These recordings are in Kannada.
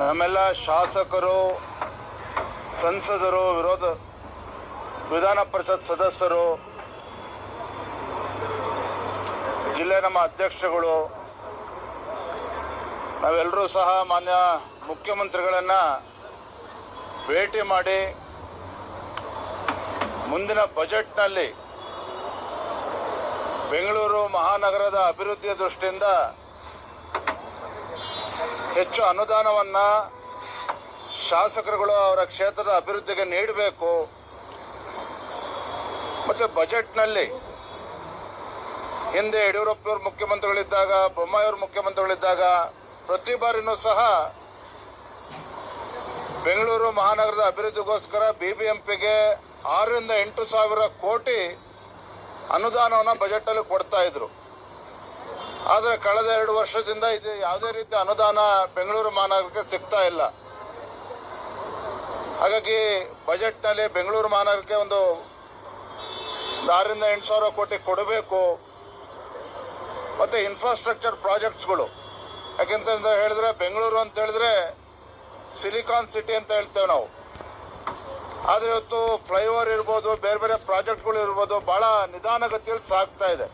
ನಮ್ಮೆಲ್ಲ ಶಾಸಕರು, ಸಂಸದರು, ವಿರೋಧ, ವಿಧಾನ ಪರಿಷತ್ ಸದಸ್ಯರು, ಜಿಲ್ಲೆ ನಮ್ಮ ಅಧ್ಯಕ್ಷಗಳು ನಾವೆಲ್ಲರೂ ಸಹ ಮಾನ್ಯ ಮುಖ್ಯಮಂತ್ರಿಗಳನ್ನು ಭೇಟಿ ಮಾಡಿ ಮುಂದಿನ ಬಜೆಟ್ನಲ್ಲಿ ಬೆಂಗಳೂರು ಮಹಾನಗರದ ಅಭಿವೃದ್ಧಿಯ ದೃಷ್ಟಿಯಿಂದ ಹೆಚ್ಚು ಅನುದಾನವನ್ನ ಶಾಸಕರುಗಳು ಅವರ ಕ್ಷೇತ್ರದ ಅಭಿವೃದ್ಧಿಗೆ ನೀಡಬೇಕು. ಮತ್ತೆ ಬಜೆಟ್ನಲ್ಲಿ ಹಿಂದೆ ಯಡಿಯೂರಪ್ಪನವರು ಮುಖ್ಯಮಂತ್ರಿಗಳಿದ್ದಾಗ, ಬೊಮ್ಮಾಯಿಯವರು ಮುಖ್ಯಮಂತ್ರಿಗಳಿದ್ದಾಗ ಪ್ರತಿ ಬಾರಿನೂ ಸಹ ಬೆಂಗಳೂರು ಮಹಾನಗರದ ಅಭಿವೃದ್ಧಿಗೋಸ್ಕರ ಬಿಬಿಎಂಪಿಗೆ ಆರರಿಂದ ಎಂಟು ಸಾವಿರ ಕೋಟಿ ಅನುದಾನವನ್ನು ಬಜೆಟಲ್ಲಿ ಕೊಡ್ತಾ ಇದ್ರು. ಆದರೆ ಕಳೆದ ಎರಡು ವರ್ಷದಿಂದ ಇದು ಯಾವುದೇ ರೀತಿ ಅನುದಾನ ಬೆಂಗಳೂರು ಮಹಾನಗರಕ್ಕೆ ಸಿಗ್ತಾ ಇಲ್ಲ. ಹಾಗಾಗಿ ಬಜೆಟ್ನಲ್ಲಿ ಬೆಂಗಳೂರು ಮಹಾನಗರಕ್ಕೆ ಒಂದು ಆರರಿಂದ ಎಂಟು ಸಾವಿರ ಕೋಟಿ ಕೊಡಬೇಕು. ಮತ್ತು ಇನ್ಫ್ರಾಸ್ಟ್ರಕ್ಚರ್ ಪ್ರಾಜೆಕ್ಟ್ಸ್ಗಳು ಯಾಕೆಂತ ಹೇಳಿದ್ರೆ ಬೆಂಗಳೂರು ಅಂತ ಹೇಳಿದ್ರೆ ಸಿಲಿಕಾನ್ ಸಿಟಿ ಅಂತ ಹೇಳ್ತೇವೆ ನಾವು. ಆದರೆ ಇವತ್ತು ಫ್ಲೈಓವರ್ ಇರ್ಬೋದು, ಬೇರೆ ಬೇರೆ ಪ್ರಾಜೆಕ್ಟ್ಗಳು ಇರ್ಬೋದು ಭಾಳ ನಿಧಾನಗತಿಯಲ್ಲಿ ಸಾಗ್ತಾ ಇದೆ.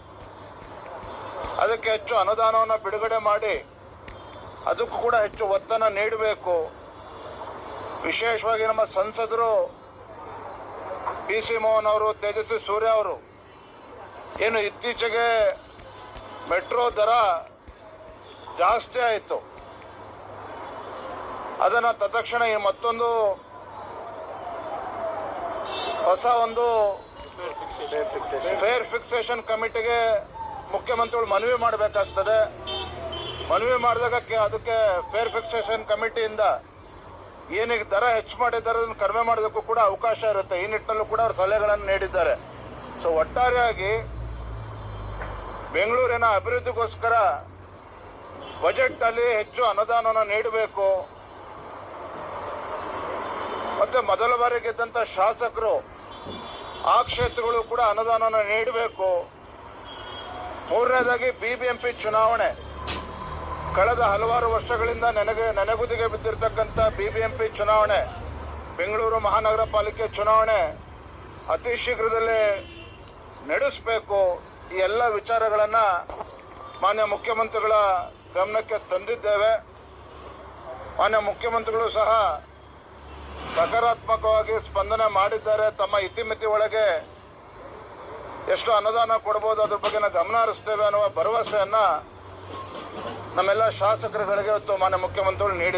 ಅದಕ್ಕೆ ಹೆಚ್ಚು ಅನುದಾನವನ್ನು ಬಿಡುಗಡೆ ಮಾಡಿ ಅದಕ್ಕೂ ಕೂಡ ಹೆಚ್ಚು ಒತ್ತನ್ನು ನೀಡಬೇಕು. ವಿಶೇಷವಾಗಿ ನಮ್ಮ ಸಂಸದರು ಪಿ ಸಿ ಮೋಹನ್ ಅವರು ತೇಜಸ್ವಿ ಸೂರ್ಯ ಅವರು ಏನು ಇತ್ತೀಚೆಗೆ ಮೆಟ್ರೋ ದರ ಜಾಸ್ತಿ ಆಯಿತು. ಅದನ್ನು ತತ್ಕ್ಷಣ ಈ ಮತ್ತೊಂದು ಹೊಸ ಒಂದು ಫೇರ್ ಫಿಕ್ಸೇಷನ್ ಕಮಿಟಿಗೆ ಮುಖ್ಯಮಂತ್ರಿಗಳು ಮನವಿ ಮಾಡಬೇಕಾಗ್ತದೆ. ಮನವಿ ಮಾಡಿದಾಗ ಅದಕ್ಕೆ ಫೇರ್ ಫಿಕ್ಸೇಷನ್ ಕಮಿಟಿಯಿಂದ ಏನಿಗೆ ದರ ಹೆಚ್ಚು ಮಾಡಿದ್ದಾರೆ ಅದನ್ನು ಕಡಿಮೆ ಮಾಡೋದಕ್ಕೂ ಕೂಡ ಅವಕಾಶ ಇರುತ್ತೆ. ಈ ನಿಟ್ಟಿನಲ್ಲೂ ಕೂಡ ಅವರು ಸಲಹೆಗಳನ್ನು ನೀಡಿದ್ದಾರೆ. ಸೊ ಒಟ್ಟಾರೆಯಾಗಿ ಬೆಂಗಳೂರಿನ ಅಭಿವೃದ್ಧಿಗೋಸ್ಕರ ಬಜೆಟ್ ಅಲ್ಲಿ ಹೆಚ್ಚು ಅನುದಾನವನ್ನು ನೀಡಬೇಕು. ಮತ್ತೆ ಮೊದಲ ಬಾರಿಗೆ ಇದ್ದಂಥ ಶಾಸಕರು ಆ ಕ್ಷೇತ್ರಗಳು ಕೂಡ ಅನುದಾನವನ್ನು ನೀಡಬೇಕು. ಮೂರನೇದಾಗಿ ಬಿಬಿಎಂಪಿ ಚುನಾವಣೆ. ಕಳೆದ ಹಲವಾರು ವರ್ಷಗಳಿಂದ ನನಗೆ ನೆನೆಗುದಿಗೆ ಬಿದ್ದಿರತಕ್ಕಂಥ ಬಿಬಿಎಂಪಿ ಚುನಾವಣೆ, ಬೆಂಗಳೂರು ಮಹಾನಗರ ಪಾಲಿಕೆ ಚುನಾವಣೆ, ಅತಿ ಶೀಘ್ರದಲ್ಲೇ ನಡೆಸಬೇಕು ಈ ಎಲ್ಲ ವಿಚಾರಗಳನ್ನು ಮಾನ್ಯ ಮುಖ್ಯಮಂತ್ರಿಗಳ ಗಮನಕ್ಕೆ ತಂದಿದ್ದೇವೆ. ಮಾನ್ಯ ಮುಖ್ಯಮಂತ್ರಿಗಳು ಸಹ ಸಕಾರಾತ್ಮಕವಾಗಿ ಸ್ಪಂದನೆ ಮಾಡಿದ್ದಾರೆ. ತಮ್ಮ ಇತಿಮಿತಿ ಒಳಗೆ ಎಷ್ಟು ಅನುದಾನ ಕೊಡಬಹುದು ಅದ್ರ ಬಗ್ಗೆ ನಾವು ಗಮನ ಹರಿಸ್ತೇವೆ ಅನ್ನುವ ಭರವಸೆಯನ್ನ ನಮ್ಮೆಲ್ಲ ಶಾಸಕರುಗಳಿಗೆ ಮಾನ್ಯ ಮುಖ್ಯಮಂತ್ರಿಗಳು ನೀಡಿದ್ದಾರೆ.